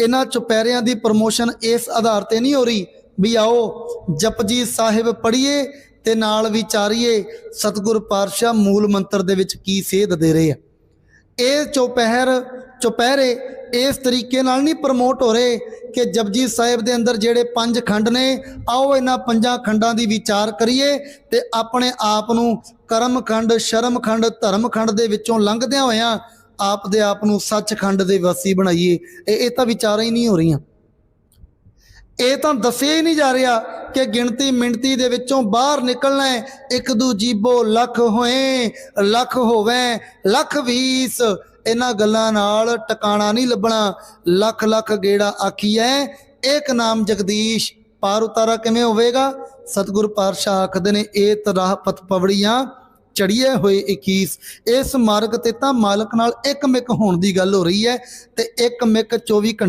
ਇਹਨਾਂ ਚੁਪਹਿਰਿਆਂ ਦੀ ਪ੍ਰਮੋਸ਼ਨ ਇਸ ਆਧਾਰ ਤੇ ਨਹੀਂ ਹੋ ਰਹੀ ਵੀ ਆਓ ਜਪਜੀ ਸਾਹਿਬ ਪੜ੍ਹੀਏ ਤੇ ਨਾਲ ਵਿਚਾਰੀਏ ਸਤਿਗੁਰ ਪਾਤਸ਼ਾਹ ਮੂਲ ਮੰਤਰ ਦੇ ਵਿੱਚ ਕੀ ਸੇਧ ਦੇ ਰਹੇ ਆ। ਇਹ ਚੁਪਹਿਰ, ਚੁਪਹਿਰੇ ਇਸ ਤਰੀਕੇ ਨਾਲ ਨਹੀਂ ਪ੍ਰਮੋਟ ਹੋ ਰਹੇ ਕਿ ਜਪਜੀ ਸਾਹਿਬ ਦੇ ਅੰਦਰ ਜਿਹੜੇ ਪੰਜ ਖੰਡ ਨੇ, ਆਓ ਇਹਨਾਂ ਪੰਜਾਂ ਖੰਡਾਂ ਦੀ ਵਿਚਾਰ ਕਰੀਏ ਤੇ ਆਪਣੇ ਆਪ ਨੂੰ ਕਰਮ ਖੰਡ, ਸ਼ਰਮ ਖੰਡ, ਧਰਮ ਖੰਡ ਦੇ ਵਿੱਚੋਂ ਲੰਘਦਿਆਂ ਹੋਇਆਂ ਆਪਦੇ ਆਪ ਨੂੰ ਸੱਚਖੰਡ ਦੇ ਵਾਸੀ ਬਣਾਈਏ। ਇਹ ਤਾਂ ਵਿਚਾਰਾਂ ਹੀ ਨਹੀਂ ਹੋ ਰਹੀਆਂ। ਇਹ ਤਾਂ ਦੱਸਿਆ ਹੀ ਨਹੀਂ ਜਾ ਰਿਹਾ ਕਿ ਗਿਣਤੀ ਮਿੰਤੀ ਦੇ ਵਿੱਚੋਂ ਬਾਹਰ ਨਿਕਲਣਾ ਹੈ। ਇੱਕ ਦੂ ਜੀਬੋ ਲੱਖ ਹੋਏ, ਲੱਖ ਹੋਵੇ, ਲੱਖ ਵੀਸ ਇਹਨਾਂ ਗੱਲਾਂ ਨਾਲ ਟਿਕਾਣਾ ਨਹੀਂ ਲੱਭਣਾ। ਲੱਖ ਲੱਖ ਗੇੜਾ ਆਖੀ ਹੈ ਏਕ ਨਾਮ ਜਗਦੀਸ਼, ਪਾਰ ਉਤਾਰਾ ਕਿਵੇਂ ਹੋਵੇਗਾ? ਸਤਿਗੁਰ ਪਾਤਸ਼ਾਹ ਆਖਦੇ ਨੇ ਇਹ ਤਰਾਹ ਪਤ ਪਵੜੀਆਂ ਚੜੀਏ ਹੋਏ 21 ਇਸ ਮਾਰਗ ਤੇ ਤਾਂ ਮਾਲਕ ਨਾਲ ਇੱਕ ਮਿਕ ਹੋਣ ਦੀ ਗੱਲ ਹੋ ਰਹੀ ਹੈ ਤੇ ਇੱਕ ਮਿਕ 24 ਘੰਟੇ